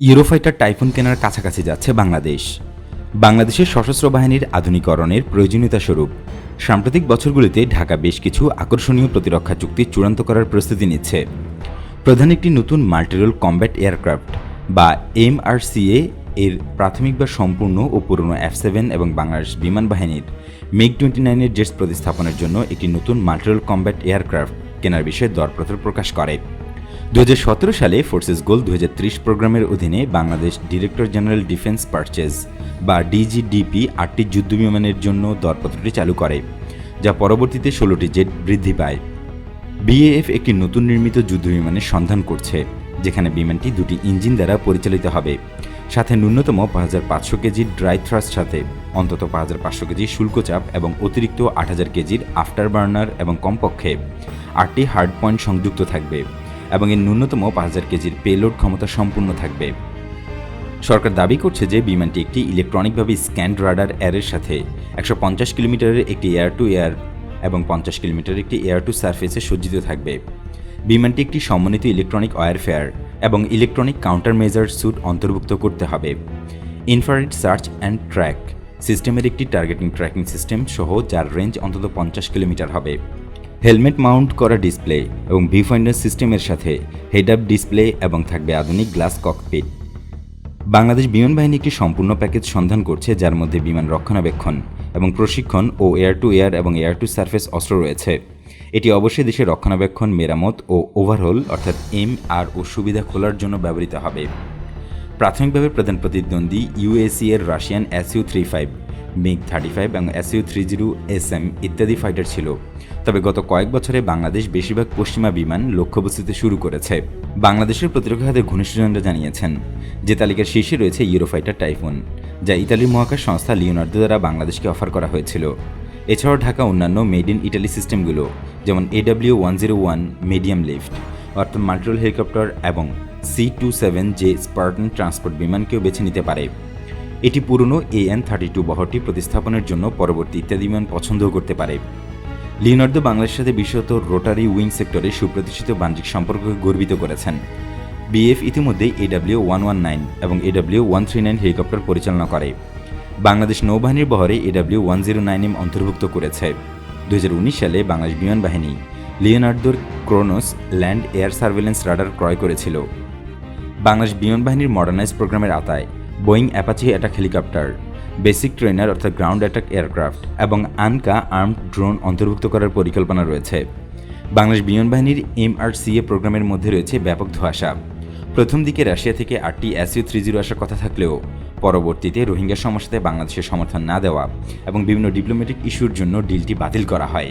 Eurofighter typhoon কেনার কাছাকাছি যাচ্ছে বাংলাদেশ। বাংলাদেশের সশস্ত্র বাহিনীর আধুনিকরণের প্রয়োজনীয়তা স্বরূপ। সাম্প্রতিক বছরগুলিতে ঢাকা বেশ কিছু আকর্ষণীয় প্রতিরক্ষা চুক্তি চূড়ান্ত করার প্রস্তুতি নিচ্ছে। প্রধান একটি নতুন মাল্টিরোল কম্ব্যাট এয়ারক্রাফট, বা এমআরসিএ, এর প্রাথমিক বা সম্পূর্ণ ও পুরনো এফ সেভেন এবং বাংলাদেশ বিমান বাহিনীর মেক টোয়েন্টি নাইনের জেটস প্রতিস্থাপনের জন্য একটি নতুন মাল্টিরোল কম্ব্যাট এয়ারক্রাফট কেনার বিষয়ে দরপত্র প্রকাশ করে। দু হাজার সতেরো সালে ফোর্সেস গোল দু হাজার ত্রিশ প্রোগ্রামের অধীনে Bangladesh director general defence purchase, বা ডিজিডিপি, আটটি যুদ্ধবিমানের জন্য দরপত্রটি চালু করে, যা পরবর্তীতে ষোলোটি জেট বৃদ্ধি পায়। বিএএফ একটি নতুন নির্মিত যুদ্ধবিমানের সন্ধান করছে, যেখানে বিমানটি দুটি ইঞ্জিন দ্বারা পরিচালিত হবে, সাথে ন্যূনতম পাঁচ হাজার পাঁচশো কেজির ড্রাই থ্রাস্ট সাথে, অন্তত পাঁচ হাজার পাঁচশো কেজি শুল্ক চাপ এবং অতিরিক্ত আট হাজার কেজির আফটার বার্নার এবং কমপক্ষে আটটি হার্ড পয়েন্ট সংযুক্ত থাকবে। এবং এর ন্যূনতম পাঁচ হাজার কেজির পেলোড ক্ষমতা সম্পূর্ণ থাকবে। সরকার দাবি করছে যে বিমানটি একটি ইলেকট্রনিকভাবে স্ক্যান্ড রাডার এয়ারের সাথে একশো পঞ্চাশ কিলোমিটারের একটি এয়ার টু এয়ার এবং পঞ্চাশ কিলোমিটারের একটি এয়ার টু সার্ফেসে সজ্জিত থাকবে। বিমানটি একটি সমন্বিত ইলেকট্রনিক ওয়ারফেয়ার এবং ইলেকট্রনিক কাউন্টার মেজার স্যুট অন্তর্ভুক্ত করতে হবে। ইনফ্রারেড সার্চ অ্যান্ড ট্র্যাক সিস্টেমের একটি টার্গেটিং ট্র্যাকিং সিস্টেম সহ যার রেঞ্জ অন্তত পঞ্চাশ কিলোমিটার হবে। হেলমেট মাউন্ট করা ডিসপ্লে এবং ভিউফাইন্ডার সিস্টেমের সাথে হেড আপ ডিসপ্লে এবং থাকবে আধুনিক গ্লাস ককপিট। বাংলাদেশ বিমান বাহিনী একটি সম্পূর্ণ প্যাকেজ সন্ধান করছে, যার মধ্যে বিমান রক্ষণাবেক্ষণ এবং প্রশিক্ষণ ও এয়ার টু এয়ার এবং এয়ার টু সার্ফেস অস্ত্র রয়েছে। এটি অবশ্যই দেশে রক্ষণাবেক্ষণ, মেরামত ও ওভারহোল, অর্থাৎ এম আর ও সুবিধা খোলার জন্য ব্যবহৃত হবে। প্রাথমিকভাবে প্রধান প্রতিদ্বন্দ্বী ইউএসি এর Russian SU three five MiG thirty five এবং SU three zero S M ইত্যাদি ফাইটার ছিল। তবে গত কয়েক বছরে বাংলাদেশ বেশিরভাগ পশ্চিমা বিমান লক্ষ্যবস্তুতে শুরু করেছে। বাংলাদেশের প্রতিরক্ষা খাতের ঘনিষ্ঠজনরা জানিয়েছেন যে তালিকার শীর্ষে রয়েছে ইউরোফাইটার টাইফুন যা ইতালির মহাকাশ সংস্থা লিওনার্দো দ্বারা বাংলাদেশকে অফার করা হয়েছিল। এছাড়াও ঢাকা অন্যান্য মেড ইন ইটালি সিস্টেমগুলো যেমন AW one zero one medium lift অর্থাৎ মাল্টিরোল হেলিকপ্টার এবং C two seven J Spartan transport বিমানকেও বেছে নিতে পারে। এটি পুরনো এএন থার্টি টু বহরটি প্রতিস্থাপনের জন্য পরবর্তী ইত্যাদি বিমান পছন্দও করতে পারে। লিওনার্দো বাংলাদেশের সাথে বিশেষত রোটারি উইং সেক্টরে সুপ্রতিষ্ঠিত বাণিজ্যিক সম্পর্ককে গর্বিত করেছেন। বিএফ ইতিমধ্যেই এডাব্লিউ ওয়ান ওয়ান নাইন এবং AW one three nine helicopter পরিচালনা করে। বাংলাদেশ নৌবাহিনীর বহরে AW one zero nine M অন্তর্ভুক্ত করেছে। দু হাজার উনিশ সালে বাংলাদেশ বিমান বাহিনী লিওনার্দোর Kronos land air surveillance radar ক্রয় করেছিল। বাংলাদেশ বিমান বাহিনীর মডার্নাইজ প্রোগ্রামের আতায় Boeing Apache attack helicopter, basic trainer অর্থাৎ গ্রাউন্ড অ্যাটাক এয়ারক্রাফট এবং আনকা আর্মড ড্রোন অন্তর্ভুক্ত করার পরিকল্পনা রয়েছে। বাংলাদেশ বিমান বাহিনীর এমআরসিএ প্রোগ্রামের মধ্যে রয়েছে ব্যাপক ধোঁয়াশা। প্রথম দিকে রাশিয়া থেকে আটটি অ্যাসিও থ্রি জিরো আসার কথা থাকলেও পরবর্তীতে রোহিঙ্গা সমস্যাতে বাংলাদেশের সমর্থন না দেওয়া এবং বিভিন্ন ডিপ্লোম্যাটিক ইস্যুর জন্য ডিলটি বাতিল করা হয়।